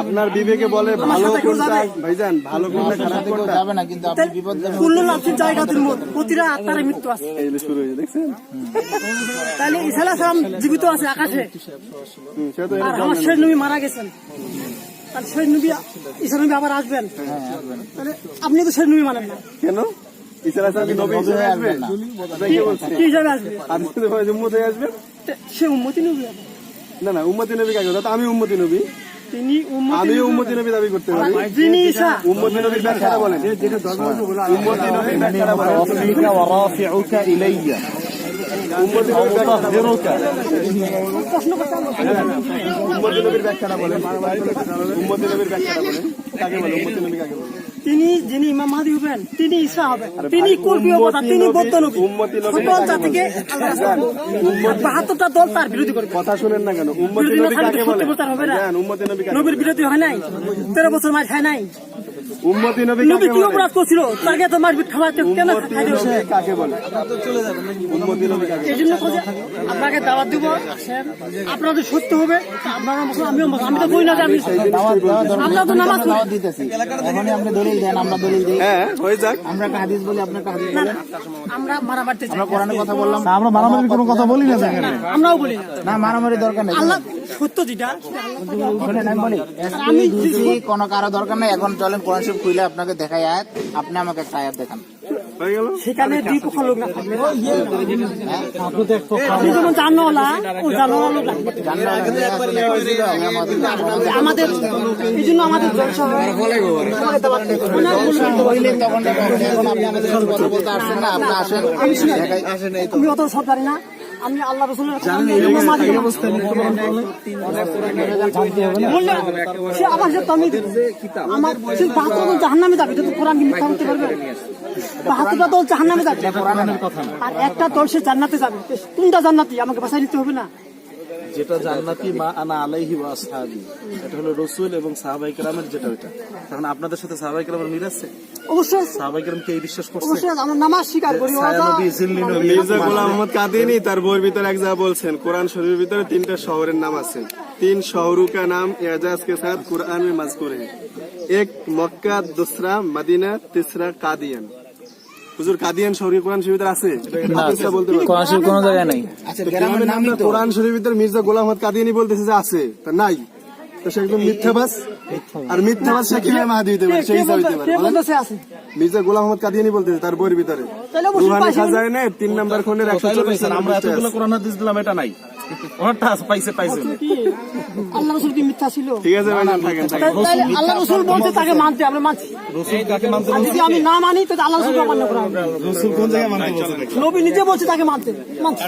আপনার বিবেকে বলে ভালো কোনটা? ভাইজান ভালো কোনটা খারাপ কোনটা? যাবে না কিন্তু আপনি বিপদ কুল্লু লাফির মত। প্রতিটা আত্মার মৃত্যু আছে। এই যে শুরু হয়েছে দেখছেন? তাহলে সালাম জীবিত আছে আকাশে। তো আর আমার শহীদ নবী মারা গেছেন। আর শহীদ নবী ঈসা নবী আবার আসবেন। তাহলে আপনি তো শহীদ নবী মানেন না। কেন? সাহেব নবী হিসেবে আসবে এটা কি হিসাবে আসবে? আপনি তো উম্মত হয়ে আসবেন? সে উম্মতি নবী। না না উম্মতি নবী কাকে বলে? আমি উম্মতি নবী। তিনি আমি উম্মতি দাবি করতে পারি। যিনি ঈসা উম্মতি নবীর ব্যাখ্যা ব্যাখ্যাটা বলেন। তিনি যিনি ইমাম মাহাদি হবেন তিনি ঈসা হবেন। তিনি কর্মী অবতার তিনি বৌদ্ধ নবী সকল জাতিকে বাহাত্তরটা দল তার বিরোধী করবে। কথা শুনেন না কেন? উম্মতি নবী কাকে বলে? হবে না। নবীর বিরোধী হয় নাই। তেরো বছর মার হয় নাই। উম্মতি নবী নবী কি অপরাধ করছিল? তাকে তো মারপিট খাওয়াতে কেন উম্মতি নবী কাকে বলে? উম্মতি নবী কাকে এই জন্য আপনাকে দাওয়াত দিব আসেন। আপনারা সত্য হবে। আপনারা মুসলমান, আমিও মুসলমান। আমি তো বই না যে আমি আমরা তো নামাজ পড়ি। দাওয়াত দিতেছি। আপনি দলিল দেন আমরা দলিল দিই। হ্যাঁ হয়ে যাক। আমরা হাদিস বলি আপনার হাদিস আমরা মারা মারতে চাই। আমরা কোরআনের কথা বললাম। আমরা মারামারির কোনো কথা বলি না বলি না। না মারামারি দরকার নেই। আল্লাহ সত্য যেটা। আমি কোনো কারও দরকার নেই এখন চলেন কোরআন শরীফ খুলে আপনাকে দেখাই আয়াত। আপনি আমাকে একটা আয়াত দেখান। সেখানে দুই পক্ষ লোক না আপনি যেমন জানোলা ও জানোলা লোক লাগবে জানলাম আমি আসলে আমি আমাদের- আমাদের এই জন্য আমাদের জলসা হয় আপনি আমাদের আমি অত সব জানি না। আমি আল্লাহ রসুলের সে আবার সে আমি আমার সে বাহাত্তর দল জাহান্নামে যাবে কোরআন কি মিথ্যা পারবে বাহাত্তরটা দল জাহান্নামে যাবে আর একটা দল সে জান্নাতে যাবে কোনটা জান্নাতি আমাকে বাসায় নিতে হবে না যেটা জান্নাতি মা আনা আলাইহি ওয়া আসহাবি এটা হলো রসুল এবং সাহাবাই কেরামের যেটা ওইটা তখন আপনাদের সাথে সাহাবাই কেরামের মিল আছে অবশ্যই সাহাবাই কেরাম কে এই বিশ্বাস করছে অবশ্যই আমরা নামাজ স্বীকার করি ছায়া নবী জিল্লি নবী মির্জা গোলাম মোহাম্মদ কাদিনী তার বইয়ের ভিতরে এক জায়গা বলছেন কোরআন শরীফের ভিতরে তিনটা শহরের নাম আছে তিন शहरों का नाम एजाज के साथ कुरान में मजकूर है एक मक्का दूसरा मदीना तीसरा कादियान হুজুর কাদিয়ান শরীফ কোরআন শরীফের আছে? কোরআন শরীফ কোনো জায়গায় নাই। আচ্ছা কোরআন শরীফের মির্জা গোলাম কাদিয়ানি বলতেছে যে আছে তা নাই। তো সে একদম মিথ্যাবাস আর মিথ্যাবাস সে কীভাবে মাহাদি দিতে পারে? সেই হিসাবে দিতে পারে মির্জা গোলাম মোহাম্মদ কাদিয়ানি বলতেছে তার বইয়ের ভিতরে। রুহানি পাইছে। খাজাইনে তিন নাম্বার খন্ডের একশো চল্লিশ আমরা এতগুলো কোরআন হাদিস দিলাম এটা নাই। পাইছে পাইছে আল্লাহ রসুল কি মিথ্যা ছিল। ঠিক আছে ভাইজান থাকেন থাকেন। তাই- তাইলে আল্লাহ রসুল বলছে তাকে মানতে আমরা মানছি। রসুল কাকে মানতে আর যদি আমি না মানি তো আল্লাহ রসুল অমান্য করা রসুল কোন জায়গায় মানতে নবী নিজে বলছে তাকে মানতে মানছি।